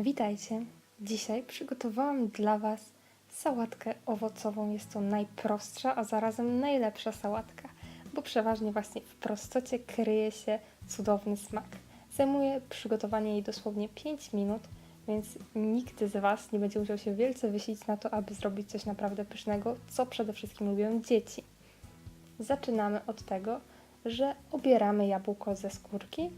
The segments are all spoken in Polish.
Witajcie. Dzisiaj przygotowałam dla Was sałatkę owocową. Jest to najprostsza, a zarazem najlepsza sałatka, bo przeważnie właśnie w prostocie kryje się cudowny smak. Zajmuje przygotowanie jej dosłownie 5 minut, więc nikt z Was nie będzie musiał się wielce wysilić na to, aby zrobić coś naprawdę pysznego, co przede wszystkim lubią dzieci. Zaczynamy od tego, że obieramy jabłko ze skórki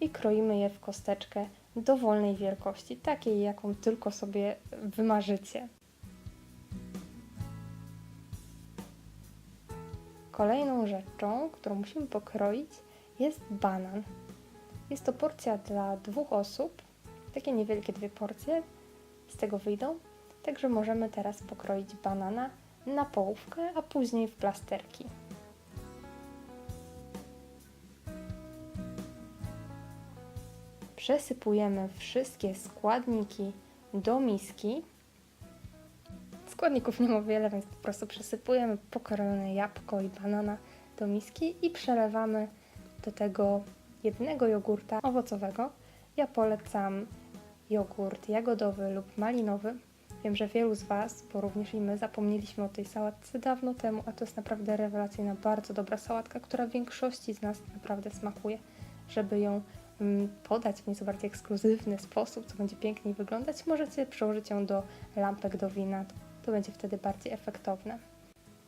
i kroimy je w kosteczkę dowolnej wielkości, takiej jaką tylko sobie wymarzycie. Kolejną rzeczą, którą musimy pokroić, jest banan. Jest to porcja dla dwóch osób, takie niewielkie dwie porcje, z tego wyjdą. Także możemy teraz pokroić banana na połówkę, a później w plasterki. Przesypujemy wszystkie składniki do miski. Składników nie ma wiele, więc po prostu przesypujemy pokrojone jabłko i banana do miski i przelewamy do tego jednego jogurta owocowego. Ja polecam jogurt jagodowy lub malinowy. Wiem, że wielu z Was, bo również i my, zapomnieliśmy o tej sałatce dawno temu, a to jest naprawdę rewelacyjna, bardzo dobra sałatka, która większości z nas naprawdę smakuje. Żeby ją podać w nieco bardziej ekskluzywny sposób, co będzie piękniej wyglądać, możecie przełożyć ją do lampek do wina. To będzie wtedy bardziej efektowne.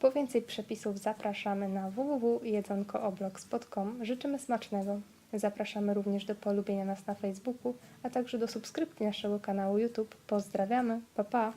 Po więcej przepisów zapraszamy na www.jedzonkooblogs.com. Życzymy smacznego. Zapraszamy również do polubienia nas na Facebooku, a także do subskrypcji naszego kanału YouTube. Pozdrawiamy, pa pa!